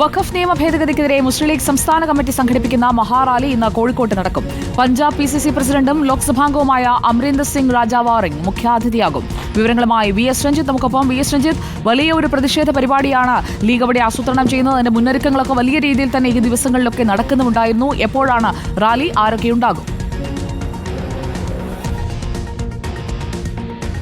വഖഫ് നിയമ ഭേദഗതിക്കെതിരെ മുസ്ലിം ലീഗ് സംസ്ഥാന കമ്മിറ്റി സംഘടിപ്പിക്കുന്ന മഹാറാലി ഇന്ന് കോഴിക്കോട്ട് നടക്കും. പഞ്ചാബ് പി സി സി പ്രസിഡന്റും ലോക്സഭാംഗവുമായ അമരീന്ദർ സിംഗ് രാജാവാറിംഗ് മുഖ്യാതിഥിയാകും. വിവരങ്ങളുമായി വി എസ് രഞ്ജിത്ത് നമുക്കൊപ്പം. വി എസ് രഞ്ജിത്ത് വലിയ ഒരു പ്രതിഷേധ പരിപാടിയാണ് ലീഗ് അവിടെ ആസൂത്രണം ചെയ്യുന്നത്. അതിന്റെ മുന്നൊരുക്കങ്ങളൊക്കെ വലിയ രീതിയിൽ തന്നെ ഈ ദിവസങ്ങളിലൊക്കെ നടക്കുന്നുണ്ടായിരുന്നു എപ്പോഴാണ് റാലി? ആരൊക്കെയുണ്ടാകും?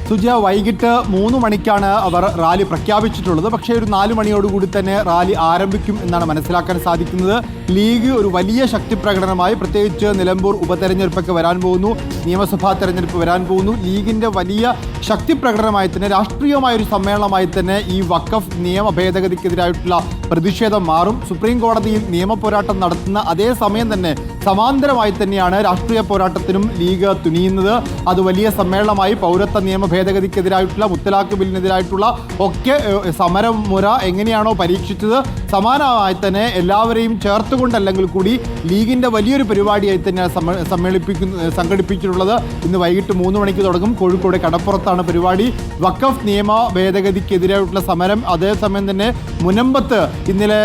സുജ വൈകിട്ട് മൂന്ന് മണിക്കാണ് അവർ റാലി പ്രഖ്യാപിച്ചിട്ടുള്ളത്. പക്ഷേ ഒരു നാല് മണിയോടുകൂടി തന്നെ റാലി ആരംഭിക്കും എന്നാണ് മനസ്സിലാക്കാൻ സാധിക്കുന്നത്. ലീഗ് ഒരു വലിയ ശക്തി പ്രകടനമായി പ്രത്യേകിച്ച് നിലമ്പൂർ ഉപതെരഞ്ഞെടുപ്പൊക്കെ വരാൻ പോകുന്നു. നിയമസഭാ തെരഞ്ഞെടുപ്പ് വരാൻ പോകുന്നു. ലീഗിന്റെ വലിയ ശക്തി പ്രകടനമായി തന്നെ രാഷ്ട്രീയമായ ഒരു സമ്മേളനമായി തന്നെ ഈ വഖഫ് നിയമ ഭേദഗതിക്കെതിരായിട്ടുള്ള പ്രതിഷേധം മാറും. സുപ്രീം കോടതിയിൽ നിയമ പോരാട്ടം നടത്തുന്ന അതേ സമയം തന്നെ സമാന്തരമായി തന്നെയാണ് രാഷ്ട്രീയ പോരാട്ടത്തിനും ലീഗ് തുനിയുന്നത്. അത് വലിയ സമ്മേളനമായി പൗരത്വ നിയമ ഭേദഗതിക്കെതിരായിട്ടുള്ള മുത്തലാഖ് ബില്ലിനെതിരായിട്ടുള്ള ഒക്കെ സമരമുറ എങ്ങനെയാണോ പരീക്ഷിച്ചത്. സമാനമായി തന്നെ എല്ലാവരെയും ചേർത്തുകൊണ്ടല്ലെങ്കിൽ കൂടി ലീഗിന്റെ വലിയൊരു പരിപാടിയായി തന്നെയാണ് സമ്മേളിപ്പിക്കുന്ന സംഘടിപ്പിച്ചിട്ടുള്ളത് ഇന്ന് വൈകിട്ട് മൂന്ന് മണിക്ക് തുടങ്ങും. കോഴിക്കോട് കടപ്പുറത്താണ് പരിപാടി. വഖഫ് നിയമ ഭേദഗതിക്കെതിരായിട്ടുള്ള സമരം. അതേസമയം തന്നെ മുനമ്പത്ത് ഇന്നലെ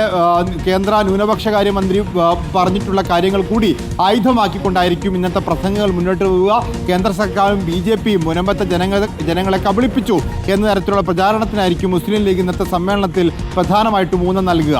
കേന്ദ്ര ന്യൂനപക്ഷകാര്യ മന്ത്രി പറഞ്ഞിട്ടുള്ള കാര്യങ്ങൾ കൂടി ആയുധമാക്കിക്കൊണ്ടായിരിക്കും ഇന്നത്തെ പ്രസംഗങ്ങൾ മുന്നോട്ട് പോവുക. കേന്ദ്ര സർക്കാരും ബി ജെ പിയും മുനമ്പത്തെ ജനങ്ങളെ ജനങ്ങളെ കബളിപ്പിച്ചു എന്ന തരത്തിലുള്ള പ്രചാരണത്തിനായിരിക്കും മുസ്ലിം ലീഗ് ഇന്നത്തെ സമ്മേളനത്തിൽ പ്രധാനമായിട്ടും ഊന്നൽ നൽകുക.